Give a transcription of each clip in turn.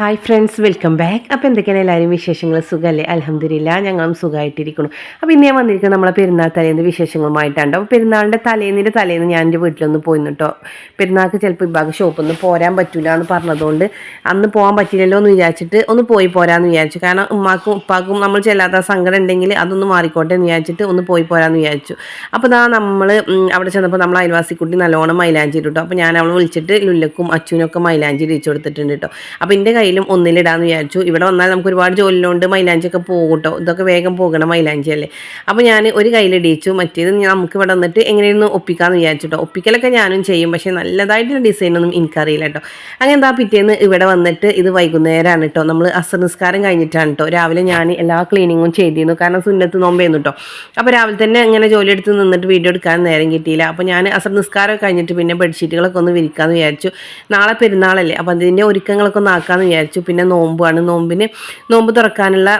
Hi friends welcome back അപ്പോൾ എന്തൊക്കെയാണ് എല്ലാവരും വിശേഷങ്ങൾ? സുഖമല്ലേ അലഹമ്മദില്ല ഞങ്ങളും സുഖമായിട്ടിരിക്കുന്നു അപ്പോൾ ഇന്ന് ഞാൻ വന്നിരിക്കുന്നത് നമ്മളെ പെരുന്നാൾ തലേന്ന് വിശേഷങ്ങളുമായിട്ടാണ്. അപ്പോൾ പെരുന്നാളിന്റെ തലേന്നിന്റെ തലേന്ന് ഞാൻ എന്റെ വീട്ടിലൊന്ന് പോയിരുന്നു കേട്ടോ പെരുന്നാൾക്ക് ചിലപ്പോൾ ഇባഗ് ഷോപ്പിൽ പോരാൻ പറ്റില്ല എന്ന് പറഞ്ഞതുകൊണ്ട് അന്ന് പോകാൻ പറ്റില്ലല്ലോ എന്ന് വിചാരിച്ചിട്ട് ഒന്ന് പോയി പോരാന്ന് വിചാരിച്ചു. കാരണം ഉമ്മാക്കും ഉപ്പാക്കും നമ്മൾ ചെല്ലാത്ത സങ്കടം ഉണ്ടെങ്കിൽ അതൊന്ന് മാറിക്കോട്ടെ എന്ന് വിചാരിച്ചിട്ട് ഒന്ന് പോയി പോരാന്ന് വിചാരിച്ചു. അപ്പോൾ ഇതാ നമ്മൾ അവിടെ ചെന്നപ്പോൾ നമ്മൾ അയൽവാസിക്കുട്ടി നല്ലോണം മൈലാഞ്ചി ഇട്ടു കേട്ടോ അപ്പോൾ ഞാൻ അവൾ വിളിച്ചിട്ട് ലുല്ലക്കും അച്ഛനൊക്കെ മൈലാഞ്ചി ഇടിച്ചു കൊടുത്തിട്ടുണ്ട് കേട്ടോ അപ്പോൾ എന്റെ കയ്യിലും ഒന്നിലിടാന്ന് വിചാരിച്ചു. ഇവിടെ വന്നാൽ നമുക്ക് ഒരുപാട് ജോലിയിലുണ്ട് മൈലാഞ്ചിയൊക്കെ പോകും ഇതൊക്കെ വേഗം പോകണം മൈലാഞ്ചി അല്ലേ? അപ്പോൾ ഞാൻ ഒരു കയ്യിലിടിച്ചു. മറ്റേത് നമുക്ക് ഇവിടെ വന്നിട്ട് എങ്ങനെയൊന്ന് ഒപ്പിക്കാന്ന് വിചാരിച്ചു കേട്ടോ ഒപ്പിക്കലൊക്കെ ഞാനും ചെയ്യും. പക്ഷേ നല്ലതായിട്ടുള്ള ഡിസൈനൊന്നും എനിക്കറിയില്ല കേട്ടോ അങ്ങനെ എന്താ പിറ്റേന്ന് ഇവിടെ വന്നിട്ട് ഇത് വൈകുന്നേരമാണ് കേട്ടോ നമ്മൾ അസർ നിസ്കാരം കഴിഞ്ഞിട്ടാണ് കേട്ടോ രാവിലെ ഞാൻ എല്ലാ ക്ലീനിങ്ങും ചെയ്തിരുന്നു. കാരണം സുന്നത്ത് നോമ്പേന്ന് കേട്ടോ അപ്പോൾ രാവിലെ തന്നെ അങ്ങനെ ജോലി എടുത്ത് നിന്നിട്ട് വീഡിയോ എടുക്കാൻ നേരം കിട്ടിയില്ല. അപ്പോൾ ഞാൻ അസർ നിസ്കാരം കഴിഞ്ഞിട്ട് പിന്നെ ബെഡ്ഷീറ്റുകളൊക്കെ ഒന്ന് വിരിക്കാമെന്ന് വിചാരിച്ചു. നാളെ പെരുന്നാളല്ലേ. അപ്പോൾ അതിന്റെ ഒരുക്കങ്ങളൊക്കെ ഒന്ന് ആക്കാമെന്ന് പിന്നെ നോമ്പാണ്. നോമ്പിന് നോമ്പ് തുറക്കാനുള്ള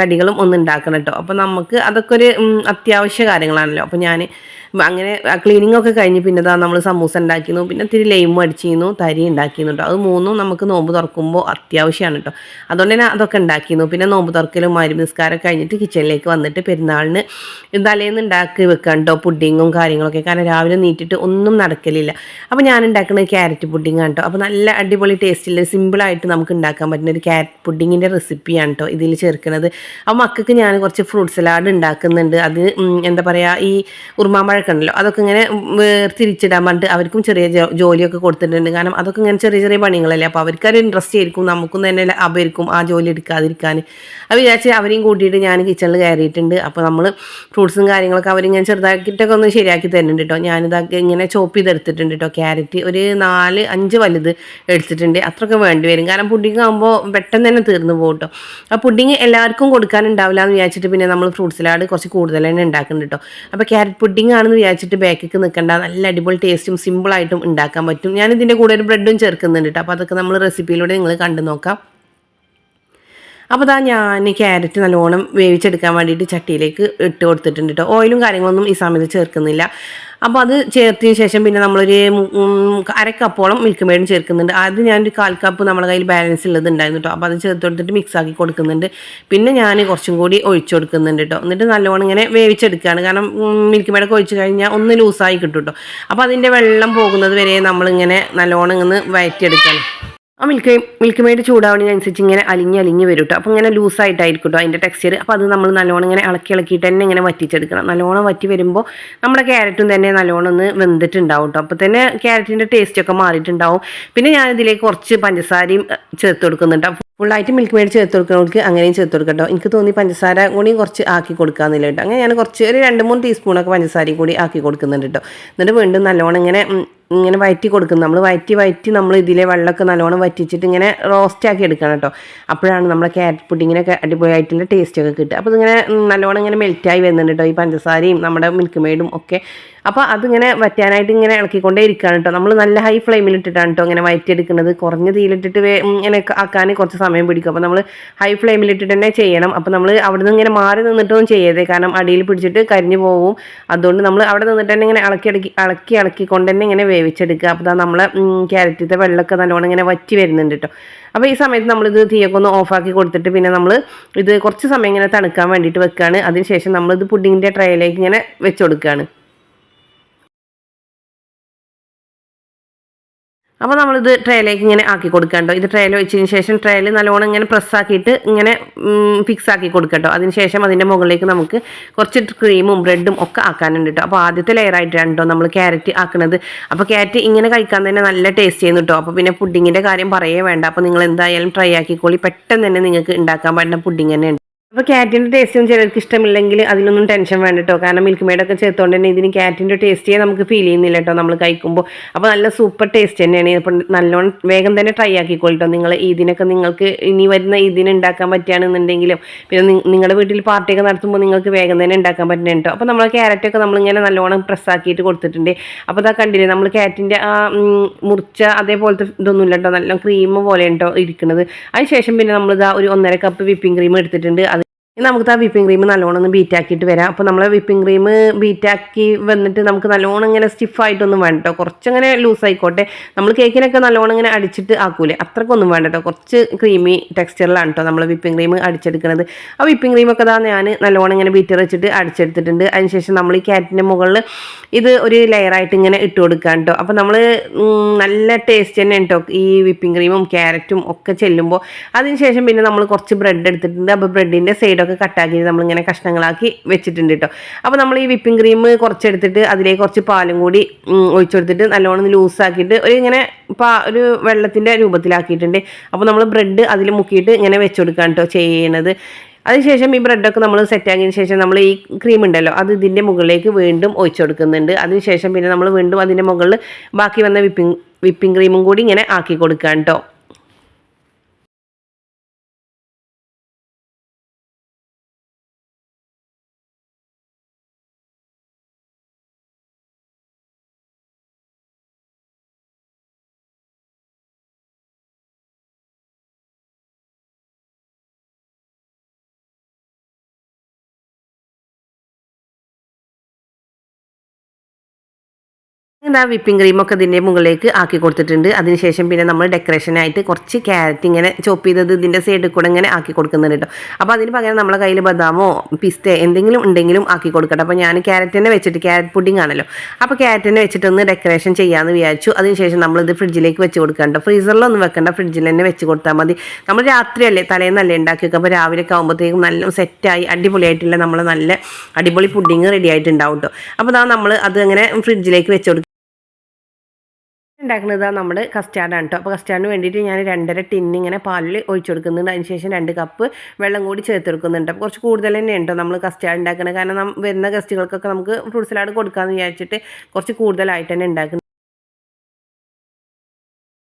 കടികളും ഒന്ന് ഉണ്ടാക്കണം കേട്ടോ. അപ്പോൾ നമുക്ക് അതൊക്കെ ഒരു അത്യാവശ്യ കാര്യങ്ങളാണല്ലോ. അപ്പോൾ ഞാൻ അങ്ങനെ ക്ലീനിങ് ഒക്കെ കഴിഞ്ഞ് പിന്നെ ഇതാ നമ്മൾ സമൂസ ഉണ്ടാക്കിയിരുന്നു പിന്നെ ഇത്തിരി ലൈമും അടിച്ചിരുന്നു. തരി ഉണ്ടാക്കിയിരുന്നു കേട്ടോ. അത് മൂന്നും നമുക്ക് നോമ്പ് തുറക്കുമ്പോൾ അത്യാവശ്യമാണ് കേട്ടോ. അതുകൊണ്ട് തന്നെ അതൊക്കെ ഉണ്ടാക്കിയിരുന്നു പിന്നെ നോമ്പ് തുറക്കലും മാരി നിസ്കാരം കഴിഞ്ഞിട്ട് കിച്ചണിലേക്ക് വന്നിട്ട് പെരുന്നാളിന് തലേന്ന് ഉണ്ടാക്കി വെക്കാം കേട്ടോ. പുഡിങ്ങും കാര്യങ്ങളൊക്കെ. കാരണം രാവിലെ നീറ്റിട്ട് ഒന്നും നടക്കലില്ല. അപ്പോൾ ഞാൻ ഉണ്ടാക്കുന്നത് ക്യാരറ്റ് പുഡിങ്ങാണ് കേട്ടോ. അപ്പോൾ നല്ല അടിപൊളി ടേസ്റ്റിൽ സിമ്പിളായിട്ട് നമുക്ക് ഉണ്ടാക്കാൻ പറ്റുന്ന ഒരു ക്യാരറ്റ് പുഡിങ്ങിന്റെ റെസിപ്പിയാണ് കേട്ടോ ഇതിൽ ചേർക്കുന്നത്. ആ മക്കൾക്ക് ഞാൻ കുറച്ച് ഫ്രൂട്ട് സലാഡ് ഉണ്ടാക്കുന്നുണ്ട്. അത് എന്താ പറയുക ഈ ഉറുമാമ്പഴമൊക്കെ ഉണ്ടല്ലോ അതൊക്കെ ഇങ്ങനെ വേർതിരിച്ചിടാൻ പറഞ്ഞിട്ട് അവർക്കും ചെറിയ ജോലിയൊക്കെ കൊടുത്തിട്ടുണ്ട്. കാരണം അതൊക്കെ ഇങ്ങനെ ചെറിയ ചെറിയ പണികളല്ലേ അപ്പോൾ അവർക്കൊരു ഇൻട്രസ്റ്റ് ആയിരിക്കും നമുക്കും തന്നെ അപരിക്കും ആ ജോലി എടുക്കാതിരിക്കാൻ. അത് വിചാരിച്ച് അവരെയും കൂട്ടിയിട്ട് ഞാൻ കിച്ചണിൽ കയറിയിട്ടുണ്ട്. അപ്പോൾ നമ്മൾ ഫ്രൂട്ട്സും കാര്യങ്ങളൊക്കെ അവരിങ്ങനെ ചെറുതാക്കിയിട്ടൊക്കെ ഒന്ന് ശരിയാക്കി തരുന്നുണ്ട് കേട്ടോ ഞാനിതൊക്കെ ഇങ്ങനെ ചോപ്പ് ചെയ്തെടുത്തിട്ടുണ്ട് കേട്ടോ ക്യാരറ്റ് ഒരു നാല് അഞ്ച് വലുത് എടുത്തിട്ടുണ്ട്. അത്രയൊക്കെ വേണ്ടി വരും. പുഡിങ് ആകുമ്പോൾ പെട്ടെന്ന് തന്നെ തീർന്നു പോകും കേട്ടോ ആ പുഡിങ് എല്ലാവർക്കും കൊടുക്കാനുണ്ടാവില്ല എന്ന് വിചാരിച്ചിട്ട് പിന്നെ നമ്മൾ ഫ്രൂട്ട് സലാഡ് കുറച്ച് കൂടുതൽ തന്നെ ഉണ്ടാക്കുന്നുണ്ട് കേട്ടോ അപ്പോൾ ക്യാരറ്റ് പുഡിങ് ആണെന്ന് വിചാരിച്ചിട്ട് ബേക്കേക്ക് നിൽക്കണ്ട നല്ല അടിപൊളി ടേസ്റ്റും സിമ്പിളായിട്ടും ഉണ്ടാക്കാൻ പറ്റും. ഞാൻ ഇതിന്റെ കൂടെ ഒരു ബ്രെഡും ചേർക്കുന്നുണ്ട് കേട്ടോ അപ്പോൾ അതൊക്കെ നമ്മൾ റെസിപ്പിയിലൂടെ നിങ്ങൾ കണ്ടു നോക്കാം. അപ്പോൾ അതാ ഞാൻ ക്യാരറ്റ് നല്ലോണം വേവിച്ചെടുക്കാൻ വേണ്ടിയിട്ട് ചട്ടിയിലേക്ക് ഇട്ട് കൊടുത്തിട്ടുണ്ട് കേട്ടോ ഓയിലും കാര്യങ്ങളൊന്നും ഈ സമയത്ത് ചേർക്കുന്നില്ല. അപ്പോൾ അത് ചേർത്തതിന് ശേഷം പിന്നെ നമ്മളൊരു അരക്കപ്പോളം മിൽക്ക് മെയ്ഡും ചേർക്കുന്നുണ്ട്. അത് ഞാനൊരു കാൽ കപ്പ് നമ്മുടെ കയ്യിൽ ബാലൻസ് ഉള്ളത് ഉണ്ടായിരുന്നു കേട്ടോ അപ്പോൾ അത് ചേർത്ത് കൊടുത്തിട്ട് മിക്സ് ആക്കി കൊടുക്കുന്നുണ്ട്. പിന്നെ ഞാൻ കുറച്ചും കൂടി ഒഴിച്ചു കൊടുക്കുന്നുണ്ട് കേട്ടോ എന്നിട്ട് നല്ലോണം ഇങ്ങനെ വേവിച്ചെടുക്കുകയാണ്. കാരണം മിൽക്ക് മെയ്ഡൊക്കെ ഒഴിച്ച് കഴിഞ്ഞാൽ ഒന്ന് ലൂസായി കിട്ടും കേട്ടോ അപ്പോൾ അതിന്റെ വെള്ളം പോകുന്നത് വരെ നമ്മളിങ്ങനെ നല്ലോണം ഇങ്ങനെ വയറ്റിയെടുക്കണം ആ മിൽക്ക് മിൽക്ക് മെയ്ഡ് ചൂടാവുന്നതിനനുസരിച്ച് ഇങ്ങനെ അലിഞ്ഞ് അലിഞ്ഞ് വരും കേട്ടോ അപ്പോൾ ഇങ്ങനെ ലൂസായിട്ടായിരിക്കും കേട്ടോ അതിന്റെ ടെക്സ്ചർ അപ്പോൾ അത് നമ്മൾ നല്ലോണം ഇങ്ങനെ ഇളക്കി ഇളക്കിയിട്ട് തന്നെ ഇങ്ങനെ വറ്റിച്ചെടുക്കണം. നല്ലോണം വറ്റി വരുമ്പോൾ നമ്മുടെ ക്യാരറ്റും തന്നെ നല്ലോണം ഒന്ന് വെന്തിട്ടുണ്ടാവും കേട്ടോ അപ്പോൾ തന്നെ ക്യാരറ്റിന്റെ ടേസ്റ്റൊക്കെ മാറിയിട്ടുണ്ടാവും. പിന്നെ ഞാനിതിലേക്ക് കുറച്ച് പഞ്ചസാരയും ചേർത്ത് കൊടുക്കുന്നുണ്ട്. ഫുള്ളായിട്ട് മിൽക്ക് മെയ്ഡ് ചേർത്ത് കൊടുക്കുന്നവർക്ക് അങ്ങനെയും ചേർത്ത് കൊടുക്കട്ടോ കേട്ടോ എനിക്ക് തോന്നി പഞ്ചസാര കൂടി കുറച്ച് ആക്കി കൊടുക്കാമെന്നില്ല കേട്ടോ. അങ്ങനെ ഞാൻ കുറച്ച് ഒരു രണ്ട് മൂന്ന് ടീസ്പൂണൊക്കെ പഞ്ചസാരയും കൂടി ആക്കി കൊടുക്കുന്നുണ്ട് കേട്ടോ എന്നിട്ട് വീണ്ടും നല്ലോണം ഇങ്ങനെ ഇങ്ങനെ വയറ്റി കൊടുക്കുന്നു. നമ്മൾ വയറ്റി വയറ്റി നമ്മൾ ഇതിലെ വെള്ളമൊക്കെ നല്ലോണം വറ്റിച്ചിട്ട് ഇങ്ങനെ റോസ്റ്റ് ആക്കി എടുക്കണം കേട്ടോ അപ്പോഴാണ് നമ്മളെ ക്യാരറ്റ് പുഡിങ്ങിനൊക്കെ അടിപൊളിയായിട്ടുള്ള ടേസ്റ്റൊക്കെ കിട്ടുക. അപ്പോൾ ഇതിങ്ങനെ നല്ലോണം ഇങ്ങനെ മെൽറ്റായി വരുന്നുണ്ട് കേട്ടോ ഈ പഞ്ചസാരയും നമ്മുടെ മിൽക്ക് മെയ്ഡും ഒക്കെ. അപ്പോൾ അതിങ്ങനെ വറ്റാനായിട്ട് ഇങ്ങനെ ഇളക്കിക്കൊണ്ടേ ഇരിക്കുകയാണ് കേട്ടോ നമ്മൾ നല്ല ഹൈ ഫ്ലെയിമിൽ ഇട്ടിട്ടാണ് കേട്ടോ ഇങ്ങനെ വയറ്റിയെടുക്കുന്നത്. കുറഞ്ഞ തീയിലിട്ടിട്ട് ഇങ്ങനെ ആക്കാൻ കുറച്ച് സമയം പിടിക്കും. അപ്പോൾ നമ്മൾ ഹൈ ഫ്ലെയിമിൽ ഇട്ടിട്ട് തന്നെ ചെയ്യണം. അപ്പോൾ നമ്മൾ അവിടെ നിന്ന് ഇങ്ങനെ മാറി നിന്നിട്ടൊന്നും ചെയ്യരുത്. കാരണം അടിയിൽ പിടിച്ചിട്ട് കരിഞ്ഞു പോകും അതുകൊണ്ട് നമ്മൾ അവിടെ നിന്നിട്ട് തന്നെ ഇങ്ങനെ ഇളക്കി ഇളക്കി ഇളക്കി ഇളക്കിക്കൊണ്ട് തന്നെ ഇങ്ങനെ വേവിച്ചെടുക്കുക. അപ്പോൾ നമ്മളെ ക്യാരറ്റിലത്തെ വെള്ളമൊക്കെ നല്ലോണം ഇങ്ങനെ വറ്റി വരുന്നുണ്ട് കേട്ടോ അപ്പോൾ ഈ സമയത്ത് നമ്മളിത് തീയൊക്കെ ഒന്ന് ഓഫാക്കി കൊടുത്തിട്ട് പിന്നെ നമ്മൾ ഇത് കുറച്ച് സമയം ഇങ്ങനെ തണുക്കാൻ വേണ്ടിയിട്ട് വെക്കുകയാണ് അതിനുശേഷം നമ്മളിത് പുഡിങ്ങിന്റെ ട്രേയിലേക്ക് ഇങ്ങനെ വെച്ച് കൊടുക്കുകയാണ് അപ്പോൾ നമ്മളിത് ട്രേയിലേക്ക് ഇങ്ങനെ ആക്കി കൊടുക്കണ്ടോ ഇത് ട്രേയിൽ വെച്ചതിന് ശേഷം ട്രേയിൽ നല്ലോണം ഇങ്ങനെ പ്രസ്സാക്കിയിട്ട് ഇങ്ങനെ ഫിക്സ് ആക്കി കൊടുക്കട്ടോ അതിന് ശേഷം അതിന്റെ മുകളിലേക്ക് നമുക്ക് കുറച്ച് ക്രീമും ബ്രെഡും ഒക്കെ ആക്കാനുണ്ട് കേട്ടോ അപ്പോൾ ആദ്യത്തെ ലെയർ ആയിട്ടാണ് കേട്ടോ നമ്മൾ ക്യാരറ്റ് ആക്കുന്നത് അപ്പോൾ ക്യാരറ്റ് ഇങ്ങനെ കഴിക്കാൻ തന്നെ നല്ല ടേസ്റ്റ് ചെയ്യുന്നു കേട്ടോ അപ്പോൾ പിന്നെ പുഡിങ്ങിന്റെ കാര്യം പറയേ വേണ്ട. അപ്പോൾ നിങ്ങൾ എന്തായാലും ട്രൈ ആക്കിക്കോളി. പെട്ടെന്ന് തന്നെ നിങ്ങൾക്ക് ഉണ്ടാക്കാൻ പറ്റുന്ന പുഡിങ് തന്നെ അപ്പോൾ ക്യാറ്റിന്റെ ടേസ്റ്റും ചിലർക്ക് ഇഷ്ടമില്ലെങ്കിൽ അതിലൊന്നും ടെൻഷൻ വേണ്ട കേട്ടോ കാരണം മിൽക്ക് മെയ്ഡൊക്കെ ചേർത്തുകൊണ്ട് തന്നെ ഇതിന് ക്യാറ്റിന്റെ ടേസ്റ്റേ നമുക്ക് ഫീൽ ചെയ്യുന്നില്ല കേട്ടോ നമ്മൾ കഴിക്കുമ്പോൾ അപ്പോൾ നല്ല സൂപ്പർ ടേസ്റ്റ് തന്നെയാണ്. അപ്പം നല്ലോണം വേഗം തന്നെ ട്രൈ ആക്കിക്കോളിട്ടോ നിങ്ങൾ ഇതിനൊക്കെ നിങ്ങൾക്ക് ഇനി വരുന്ന ഇതിന് ഉണ്ടാക്കാൻ പറ്റുകയാണെന്നുണ്ടെങ്കിലും പിന്നെ നിങ്ങളുടെ വീട്ടിൽ പാർട്ടിയൊക്കെ നടത്തുമ്പോൾ നിങ്ങൾക്ക് വേഗം തന്നെ ഉണ്ടാക്കാൻ പറ്റുന്ന കേട്ടോ അപ്പോൾ നമ്മൾ ക്യാരറ്റൊക്കെ നമ്മളിങ്ങനെ നല്ലോണം പ്രസ് ആക്കിയിട്ട് കൊടുത്തിട്ടുണ്ട്. അപ്പോൾ അതാ കണ്ടില്ലേ നമ്മൾ ക്യാറ്റിന്റെ ആ മുറിച്ച അതേപോലത്തെ ഇതൊന്നും ഇല്ല കേട്ടോ നല്ല ക്രീം പോലെ കേട്ടോ ഇരിക്കുന്നത് അതിനുശേഷം പിന്നെ നമ്മളിതാ ഒരു ഒന്നര കപ്പ് വിപ്പിംഗ് ക്രീം എടുത്തിട്ടുണ്ട്. ഇനി നമുക്ക് ആ വിപ്പിംഗ് ക്രീം നല്ലോണം ഒന്ന് ബീറ്റാക്കിയിട്ട് വരാം. അപ്പോൾ നമ്മളെ വിപ്പിംഗ് ക്രീം ബീറ്റാക്കി വന്നിട്ട് നമുക്ക് നല്ലോണം ഇങ്ങനെ സ്റ്റിഫായിട്ടൊന്നും വേണ്ട കേട്ടോ കുറച്ചങ്ങനെ ലൂസ് ആയിക്കോട്ടെ. നമ്മൾ കേക്കിനൊക്കെ നല്ലോണം ഇങ്ങനെ അടിച്ചിട്ട് ആക്കൂലേ? അത്രക്കൊന്നും വേണ്ട കേട്ടോ കുറച്ച് ക്രീമി ടെക്സ്ചറിലാണ് കേട്ടോ നമ്മൾ വിപ്പിംഗ് ക്രീം അടിച്ചെടുക്കുന്നത് ആ വിപ്പിംഗ് ക്രീമൊക്കെ താ ഞാൻ നല്ലോണം ഇങ്ങനെ ബീറ്റർ വെച്ചിട്ട് അടിച്ചെടുത്തിട്ടുണ്ട്. അതിനുശേഷം നമ്മൾ ഈ ക്യാറ്റിന്റെ മുകളിൽ ഇത് ഒരു ലെയറായിട്ട് ഇങ്ങനെ ഇട്ട് കൊടുക്കാം കേട്ടോ അപ്പോൾ നമ്മൾ നല്ല ടേസ്റ്റ് തന്നെ കേട്ടോ ഈ വിപ്പിംഗ് ക്രീമും ക്യാരറ്റും ഒക്കെ ചെല്ലുമ്പോൾ അതിനുശേഷം പിന്നെ നമ്മൾ കുറച്ച് ബ്രെഡ് എടുത്തിട്ടുണ്ട്. അപ്പോൾ ബ്രെഡിന്റെ സൈഡൊക്കെ കട്ടാക്കി നമ്മളിങ്ങനെ കഷ്ണങ്ങളാക്കി വെച്ചിട്ടുണ്ട് കേട്ടോ അപ്പോൾ നമ്മൾ ഈ വിപ്പിംഗ് ക്രീം കുറച്ചെടുത്തിട്ട് അതിലേക്ക് കുറച്ച് പാലും കൂടി ഒഴിച്ചെടുത്തിട്ട് നല്ലോണം ലൂസാക്കിയിട്ട് ഒരു ഇങ്ങനെ പാ ഒരു വെള്ളത്തിന്റെ രൂപത്തിലാക്കിയിട്ടുണ്ട്. അപ്പോൾ നമ്മൾ ബ്രെഡ് അതിൽ മുക്കിയിട്ട് ഇങ്ങനെ വെച്ച് കൊടുക്കാം കേട്ടോ ചെയ്യണത്. അതിനുശേഷം ഈ ബ്രെഡൊക്കെ നമ്മൾ സെറ്റാക്കിയതിന് ശേഷം നമ്മൾ ഈ ക്രീം ഉണ്ടല്ലോ അത് ഇതിന്റെ മുകളിലേക്ക് വീണ്ടും ഒഴിച്ചു കൊടുക്കുന്നുണ്ട് അതിനുശേഷം പിന്നെ നമ്മൾ വീണ്ടും അതിന്റെ മുകളിൽ ബാക്കി വന്ന വിപ്പിംഗ് വിപ്പിംഗ് ക്രീമും കൂടി ഇങ്ങനെ ആക്കി കൊടുക്കാം കേട്ടോ എന്താ വിപ്പിംഗ് ക്രീമൊക്കെ ഇതിന്റെ മുകളിലേക്ക് ആക്കി കൊടുത്തിട്ടുണ്ട്. അതിനുശേഷം പിന്നെ നമ്മൾ ഡെക്കറേഷനായിട്ട് കുറച്ച് ക്യാരറ്റ് ഇങ്ങനെ ചോപ്പ് ചെയ്തത് ഇതിന്റെ സൈഡിൽ കൂടെ ഇങ്ങനെ ആക്കി കൊടുക്കുന്നുണ്ട് കേട്ടോ. അപ്പോൾ അതിന് പകരം നമ്മളെ കയ്യിൽ ബദാമോ പിസ്തേ എന്തെങ്കിലും ഉണ്ടെങ്കിലും ആക്കി കൊടുക്കട്ടെ. അപ്പോൾ ഞാൻ ക്യാരറ്റ് തന്നെ വെച്ചിട്ട് ക്യാരറ്റ് പുഡിംഗ് ആണല്ലോ. അപ്പോൾ ക്യാരറ്റ് തന്നെ വെച്ചിട്ടൊന്ന് ഡെക്കറേഷൻ ചെയ്യാമെന്ന് വിചാരിച്ചു. അതിനുശേഷം നമ്മളിത് ഫ്രിഡ്ജിലേക്ക് വെച്ച് കൊടുക്കണ്ട ഫ്രീസറിലൊന്നും വെക്കണ്ട. ഫ്രിഡ്ജിൽ തന്നെ വെച്ച് കൊടുത്താൽ മതി. നമ്മൾ രാത്രിയല്ലേ തലേന്നല്ലേ ഉണ്ടാക്കി വെക്കുക. അപ്പോൾ രാവിലെ ഒക്കെ ആകുമ്പോഴത്തേക്കും നല്ല സെറ്റായി അടിപൊളിയായിട്ടുള്ള നമ്മൾ നല്ല അടിപൊളി പുഡിങ് റെഡി ആയിട്ടുണ്ടാവും കേട്ടോ. അപ്പോൾ അതാ നമ്മൾ അത് അങ്ങനെ ഫ്രിഡ്ജിലേക്ക് വെച്ച് കൊടുക്കുക ഉണ്ടാക്കുന്നത് നമ്മൾ കസ്റ്റാർഡാണ് കേട്ടോ അപ്പോൾ കസ്റ്റാർഡിന് വേണ്ടിയിട്ട് ഞാൻ രണ്ടര ഇങ്ങനെ പാലിൽ ഒഴിച്ചു കൊടുക്കുന്നുണ്ട്. അതിന് ശേഷം രണ്ട് കപ്പ് വെള്ളം കൂടി ചേർത്ത് കൊടുക്കുന്നുണ്ട്. അപ്പോൾ കുറച്ച് കൂടുതൽ തന്നെ ഉണ്ടോ നമ്മൾ കസ്റ്റാർഡ് ഉണ്ടാക്കുന്നത് കാരണം വരുന്ന ഗസ്റ്റുകൾക്കൊക്കെ നമുക്ക് ഫ്രൂട്ട് സലാഡ് കൊടുക്കാമെന്ന് വിചാരിച്ചിട്ട് കുറച്ച് കൂടുതലായിട്ട് തന്നെ ഉണ്ടാക്കുന്നത്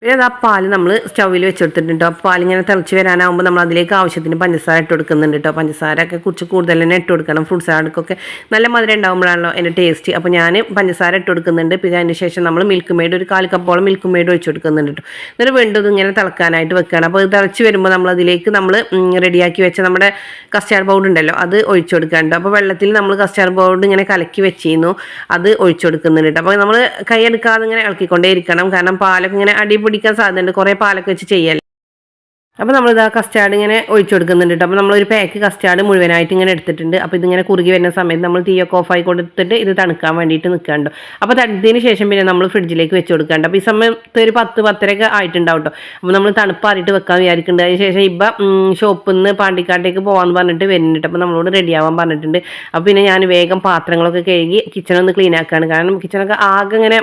പിന്നെ അത് ആ പാൽ നമ്മൾ സ്റ്റൗവിൽ വെച്ചെടുത്തിട്ടുണ്ട്? കേട്ടോ പാൽ ഇങ്ങനെ തിളച്ച് വരാനാകുമ്പോൾ നമ്മൾ അതിലേക്ക് ആവശ്യത്തിന് പഞ്ചസാര ഇട്ട് കൊടുക്കുന്നുണ്ട് കേട്ടോ പഞ്ചസാര ഒക്കെ കുറച്ച് കൂടുതൽ തന്നെ ഇട്ട് കൊടുക്കണം. ഫ്രൂട്ട് സാലഡൊക്കെ നല്ല മധുരം ഉണ്ടാകുമ്പോഴാണല്ലോ അതിന്റെ ടേസ്റ്റ് അപ്പോൾ ഞാൻ പഞ്ചസാര ഇട്ട് കൊടുക്കുന്നുണ്ട്. പിന്നെ അതിന് ശേഷം നമ്മൾ മിൽക്ക് മെയ്ഡ് ഒരു കാൽ കപ്പോളം മിൽക്ക് മെയ്ഡ് വെച്ച് കൊടുക്കുന്നുണ്ട് കേട്ടോ എന്നിട്ട് വീണ്ടും ഇങ്ങനെ തിളക്കാനായിട്ട് വെക്കുകയാണ് അപ്പോൾ ഇത് തിളച്ച് വരുമ്പോൾ നമ്മൾ അതിലേക്ക് നമ്മൾ റെഡിയാക്കി വെച്ച നമ്മുടെ കസ്റ്റാർഡ് പൗഡർ ഉണ്ടല്ലോ അത് ഒഴിച്ചു കൊടുക്കാനുണ്ട് അപ്പോൾ വെള്ളത്തിൽ നമ്മൾ കസ്റ്റാർഡ് പൗഡർ ഇങ്ങനെ കലക്കി വെച്ചിരുന്നു. അത് ഒഴിച്ചു കൊടുക്കുന്നുണ്ട് അപ്പോൾ നമ്മൾ കൈ എടുക്കാതെ ഇങ്ങനെ ഇളക്കിക്കൊണ്ടേ ഇരിക്കണം കാരണം പാലൊക്കെ ഇങ്ങനെ അടിപിടി പിടിക്കാൻ സാധ്യതയുണ്ട്. കുറേ പാലൊക്കെ വെച്ച് ചെയ്യൽ അപ്പോൾ നമ്മളിത് ആ കസ്റ്റാർഡ് ഇങ്ങനെ ഒഴിച്ചു കൊടുക്കുന്നുണ്ട് കേട്ടോ അപ്പോൾ നമ്മളൊരു പാക്ക് കസ്റ്റാർഡ് മുഴുവനായിട്ട് ഇങ്ങനെ എടുത്തിട്ടുണ്ട്. അപ്പോൾ ഇതിങ്ങനെ കുറുകി വരുന്ന സമയത്ത് നമ്മൾ തീയൊക്കെ ഓഫായി കൊടുത്തിട്ട് ഇത് തണുക്കാൻ വേണ്ടിയിട്ട് നിൽക്കാണ്ടോ അപ്പോൾ തണുത്തതിന് ശേഷം പിന്നെ നമ്മൾ ഫ്രിഡ്ജിലേക്ക് വെച്ച് കൊടുക്കാണ്ട് അപ്പോൾ ഈ സമയത്ത് ഒരു പത്ത് പത്തരയൊക്കെ ആയിട്ടുണ്ടാവും കേട്ടോ അപ്പോൾ നമ്മൾ തണുപ്പാറിയിട്ട് വെക്കാൻ വിചാരിക്കുന്നുണ്ട്. അതിന് ശേഷം ഇപ്പം ഷോപ്പിൽ നിന്ന് പാണ്ടിക്കാട്ടേക്ക് പോകാമെന്ന് പറഞ്ഞിട്ട് വരുന്നുണ്ട് അപ്പോൾ നമ്മളോട് റെഡി ആവാൻ പറഞ്ഞിട്ടുണ്ട്. അപ്പോൾ പിന്നെ ഞാൻ വേഗം പാത്രങ്ങളൊക്കെ കഴുകി കിച്ചണൊന്ന് ക്ലീൻ ആക്കുകയാണ് കാരണം കിച്ചണൊക്കെ ആകെ ഇങ്ങനെ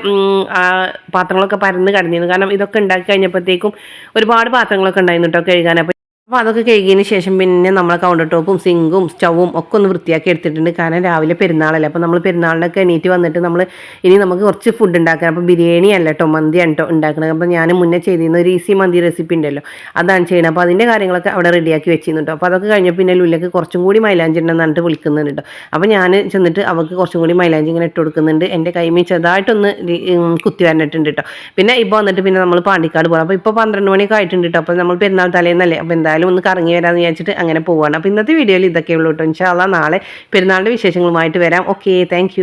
പാത്രങ്ങളൊക്കെ പരന്ന് കടന്നിരുന്നു. കാരണം ഇതൊക്കെ ഉണ്ടാക്കി കഴിഞ്ഞപ്പോഴത്തേക്കും ഒരുപാട് പാത്രങ്ങളൊക്കെ ഉണ്ടായിരുന്നു കഴുകാൻ അപ്പോൾ അപ്പോൾ അതൊക്കെ കഴുകിയതിന് ശേഷം പിന്നെ നമ്മൾ കൗണ്ടർ ടോപ്പും സിങ്കും സ്റ്റൗവും ഒക്കെ ഒന്ന് വൃത്തിയാക്കി എടുത്തിട്ടുണ്ട്. കാരണം രാവിലെ പെരുന്നാളല്ലേ. അപ്പോൾ നമ്മൾ പെരുന്നാളിനൊക്കെ എണീറ്റ് വന്നിട്ട് നമ്മൾ ഇനി നമുക്ക് കുറച്ച് ഫുഡ് ഉണ്ടാക്കണം. അപ്പോൾ ബിരിയാണി അല്ല കേട്ടോ മന്തിയാണ് കേട്ടോ ഉണ്ടാക്കണം അപ്പോൾ ഞാൻ മുന്നേ ചെയ്തിരുന്ന ഒരു ഈസി മന്തി റെസിപ്പി ഉണ്ടല്ലോ. അതാണ് ചെയ്യുന്നത് അപ്പോൾ അതിന്റെ കാര്യങ്ങളൊക്കെ അവിടെ റെഡിയാക്കി വെച്ചിരുന്നു അപ്പോൾ അതൊക്കെ കഴിഞ്ഞപ്പോൾ പിന്നെ ലുല്ലക്ക് കുറച്ചും കൂടി മൈലാഞ്ചി ഉണ്ടെന്ന് പറഞ്ഞിട്ട് വിളിക്കുന്നുണ്ട് കേട്ടോ അപ്പോൾ ഞാൻ ചെന്നിട്ട് അവൾക്ക് കുറച്ചും കൂടി മൈലാഞ്ചി ഇങ്ങനെ ഇട്ട് കൊടുക്കുന്നുണ്ട്. എന്റെ കൈമീ ചെറുതായിട്ടൊന്ന് കുത്തി വരണിട്ടുണ്ട് കേട്ടോ പിന്നെ ഇപ്പോൾ വന്നിട്ട് പിന്നെ നമ്മൾ പാണ്ടിക്കാട് പോകണം അപ്പോൾ ഇപ്പോൾ പന്ത്രണ്ട് മണിയൊക്കെ ആയിട്ടുണ്ട് കേട്ടോ അപ്പോൾ നമ്മൾ പെരുന്നാൾ തലേന്നല്ലേ. അപ്പോൾ എന്തായാലും എന്തായാലും ഒന്ന് കറങ്ങി വരാമെന്ന് വിചാരിച്ചിട്ട് അങ്ങനെ പോവുകയാണ് അപ്പോൾ ഇന്നത്തെ വീഡിയോയിൽ ഇതൊക്കെ ഉള്ളൂ കേട്ടോ ഇൻഷാല്ല നാളെ പെരുന്നാളിന്റെ വിശേഷങ്ങളുമായിട്ട് വരാം. Okay thank